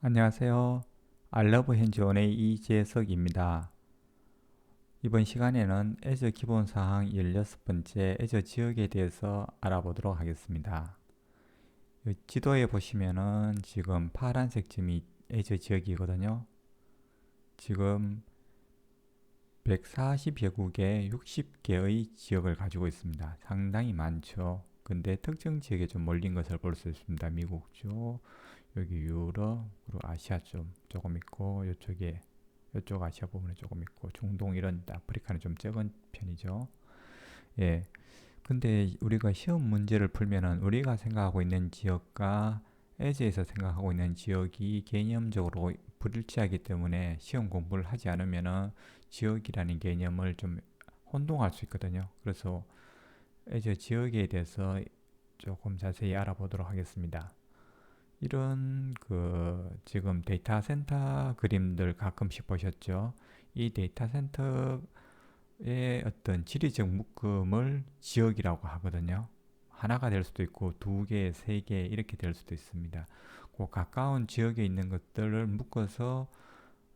안녕하세요. 알러브 현지원의 이재석입니다. 이번 시간에는 애저 기본사항 16번째 애저 지역에 대해서 알아보도록 하겠습니다. 지도에 보시면은 지금 파란색 점이 애저 지역이거든요. 지금 140여 국에 60개의 지역을 가지고 있습니다. 상당히 많죠. 근데 특정 지역에 좀 몰린 것을 볼 수 있습니다. 미국 쪽, 여기 유럽, 그리고 아시아 좀 조금 있고, 이쪽에 이쪽 아시아 부분에 조금 있고, 중동 이런 아프리카는 좀 적은 편이죠. 예. 근데 우리가 시험 문제를 풀면은 우리가 생각하고 있는 지역과 에즈에서 생각하고 있는 지역이 개념적으로 불일치하기 때문에 시험 공부를 하지 않으면은 지역이라는 개념을 좀 혼동할 수 있거든요. 그래서 이제 지역에 대해서 조금 자세히 알아보도록 하겠습니다. 이런 그 지금 데이터 센터 그림들 가끔씩 보셨죠? 이 데이터 센터의 어떤 지리적 묶음을 지역이라고 하거든요. 하나가 될 수도 있고 두 개, 세 개 이렇게 될 수도 있습니다. 그 가까운 지역에 있는 것들을 묶어서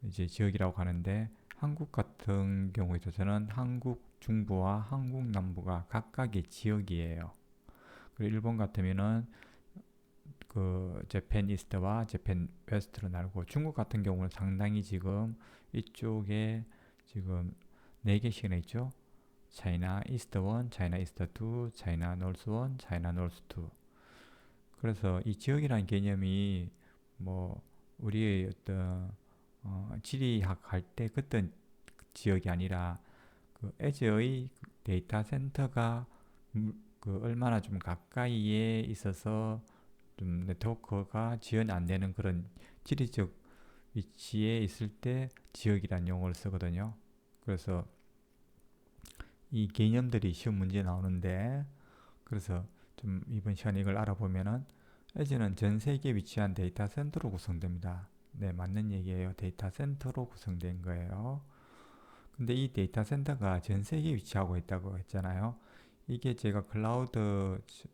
이제 지역이라고 하는데 한국 같은 경우에 있어서는 한국 중부와 한국 남부가 각각의 지역이에요. 그리고 일본 같으면은 그 재팬 이스트와 재팬 웨스트로 나누고 중국 같은 경우는 상당히 지금 이쪽에 지금 네 개씩이나 있죠. 차이나 이스트 원, 차이나 이스트 투, 차이나 노스 원, 차이나 노스 투. 그래서 이 지역이라는 개념이 뭐 우리의 어떤 어 지리학 할 때 그때 지역이 아니라 그 에즈의 데이터 센터가 그 얼마나 좀 가까이에 있어서 좀 네트워크가 지연이 안 되는 그런 지리적 위치에 있을 때 지역이라는 용어를 쓰거든요. 그래서 이 개념들이 시험 문제에 나오는데 그래서 좀 이번 시간에 이걸 알아보면은 에즈는 전 세계에 위치한 데이터 센터로 구성됩니다. 네, 맞는 얘기예요. 데이터 센터로 구성된 거예요. 근데 이 데이터 센터가 전 세계에 위치하고 있다고 했잖아요. 이게 제가 클라우드 에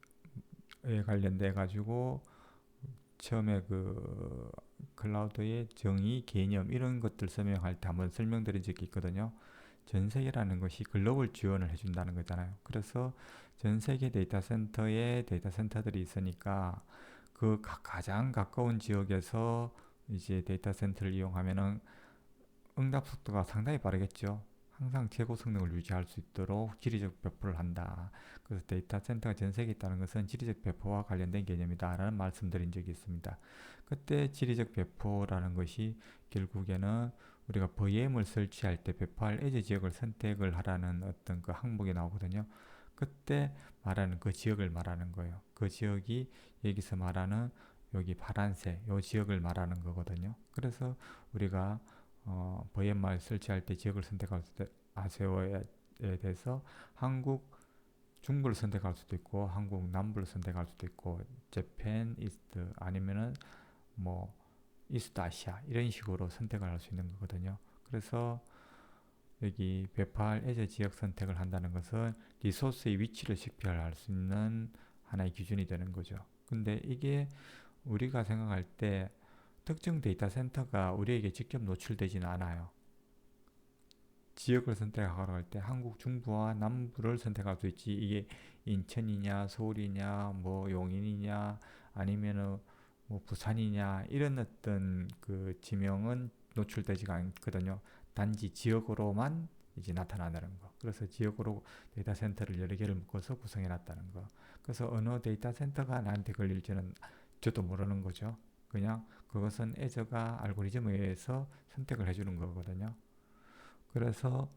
관련돼 가지고 처음에 그 클라우드의 정의, 개념 이런 것들 설명할 때 한번 설명드린 적이 있거든요. 전 세계라는 것이 글로벌 지원을 해준다는 거잖아요. 그래서 전 세계 데이터 센터에 데이터 센터들이 있으니까 그 가장 가까운 지역에서 이제 데이터 센터를 이용하면은 응답 속도가 상당히 빠르겠죠. 항상 최고 성능을 유지할 수 있도록 지리적 배포를 한다. 그래서 데이터 센터가 전 세계에 있다는 것은 지리적 배포와 관련된 개념이다. 라는 말씀드린 적이 있습니다. 그때 지리적 배포라는 것이 결국에는 우리가 VM을 설치할 때 배포할 에지 지역을 선택을 하라는 어떤 그 항목이 나오거든요. 그때 말하는 그 지역을 말하는 거예요. 그 지역이 여기서 말하는 여기 파란색 요 지역을 말하는 거거든요. 그래서 우리가 어, VMR 설치할 때 지역을 선택하세요에 대해서 한국 중부를 선택할 수도 있고 한국 남부를 선택할 수도 있고 재팬 이스트 아니면은 뭐 이스트 아시아 이런 식으로 선택을 할 수 있는 거거든요. 그래서 여기 배파할 애저 지역 선택을 한다는 것은 리소스의 위치를 식별할 수 있는 하나의 기준이 되는 거죠. 근데 이게 우리가 생각할 때 특정 데이터 센터가 우리에게 직접 노출되지는 않아요. 지역을 선택하러 갈때 한국 중부와 남부를 선택할 수 있지 이게 인천이냐 서울이냐 뭐 용인이냐 아니면은 뭐 부산이냐 이런 어떤 그 지명은 노출되지가 않거든요. 단지 지역으로만 이제 나타나는 거. 그래서 지역으로 데이터 센터를 여러 개를 묶어서 구성해 놨다는 거. 그래서 어느 데이터 센터가 나한테 걸릴지는 저도 모르는 거죠. 그냥 그것은 애저가 알고리즘에 의해서 선택을 해주는 거거든요. 그래서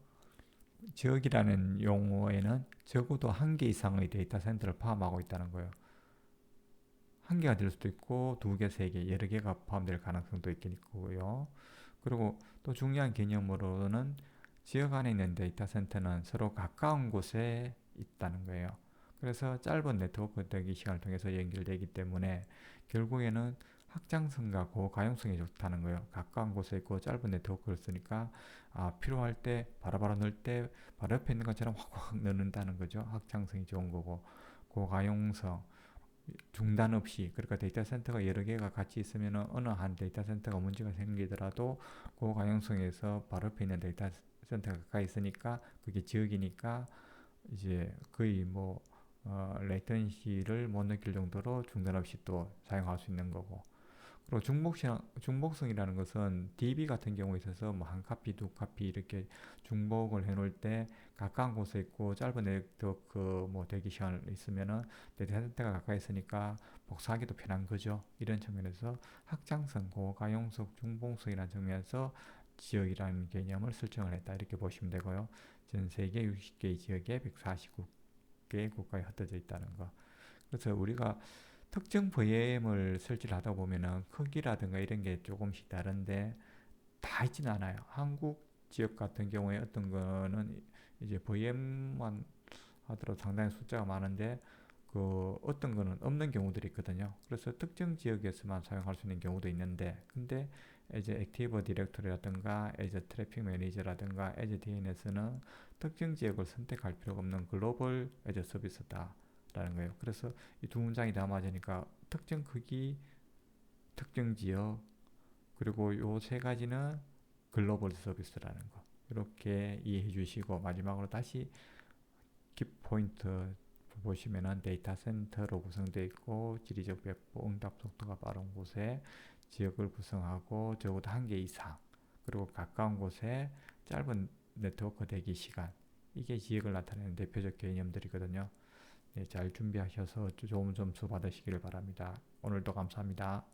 지역이라는 용어에는 적어도 한 개 이상의 데이터 센터를 포함하고 있다는 거예요. 한 개가 될 수도 있고 두 개, 세 개, 여러 개가 포함될 가능성도 있겠고요. 그리고 또 중요한 개념으로는 지역 안에 있는 데이터 센터는 서로 가까운 곳에 있다는 거예요. 그래서 짧은 네트워크 대기 시간을 통해서 연결되기 때문에 결국에는 확장성과 고가용성이 좋다는 거예요. 가까운 곳에 있고 짧은 네트워크를 쓰니까 아, 필요할 때 바로바로 넣을 때 바로 옆에 있는 것처럼 확확 넣는다는 거죠. 확장성이 좋은 거고 고가용성 중단 없이 그러니까 데이터 센터가 여러 개가 같이 있으면 어느 한 데이터 센터가 문제가 생기더라도 그 가용성에서 바로 옆에 있는 데이터 센터가 가까이 있으니까 그게 지역이니까 이제 거의 뭐 어, 레이턴시를 못 느낄 정도로 중단 없이 또 사용할 수 있는 거고 그리고 중복성, 중복성이라는 것은 DB 같은 경우에 있어서 뭐 한 카피, 두 카피 이렇게 중복을 해놓을 때 가까운 곳에 있고 짧은 네트워크 뭐 대기 시간 있으면은 데이터 센터가 가까이 있으니까 복사하기도 편한 거죠. 이런 측면에서 확장성, 고가용성, 중복성이라는 측면에서 지역이라는 개념을 설정을 했다 이렇게 보시면 되고요. 전 세계 60개 지역에 149개 국가에 흩어져 있다는 거. 그래서 우리가 특정 VM을 설치를 하다 보면은 크기라든가 이런 게 조금씩 다른데 다 있지는 않아요. 한국 지역 같은 경우에 어떤 거는 이제 VM만 하더라도 상당히 숫자가 많은데 그 어떤 거는 없는 경우들이 있거든요. 그래서 특정 지역에서만 사용할 수 있는 경우도 있는데 근데 이제 액티브 디렉토리라든가 에즈 트래픽 매니저라든가 에즈 DNS는 특정 지역을 선택할 필요가 없는 글로벌 에즈 서비스다 라는 거예요. 그래서 이 두 문장이 다 맞으니까 특정 크기, 특정 지역 그리고 요 세 가지는 글로벌 서비스라는 거 이렇게 이해해 주시고 마지막으로 다시 키포인트 보시면은 데이터 센터로 구성되어 있고 지리적 배포 응답 속도가 빠른 곳에 지역을 구성하고 적어도 한 개 이상 그리고 가까운 곳에 짧은 네트워크 대기 시간 이게 지역을 나타내는 대표적 개념들이거든요. 네, 잘 준비하셔서 좋은 점수 받으시기를 바랍니다. 오늘도 감사합니다.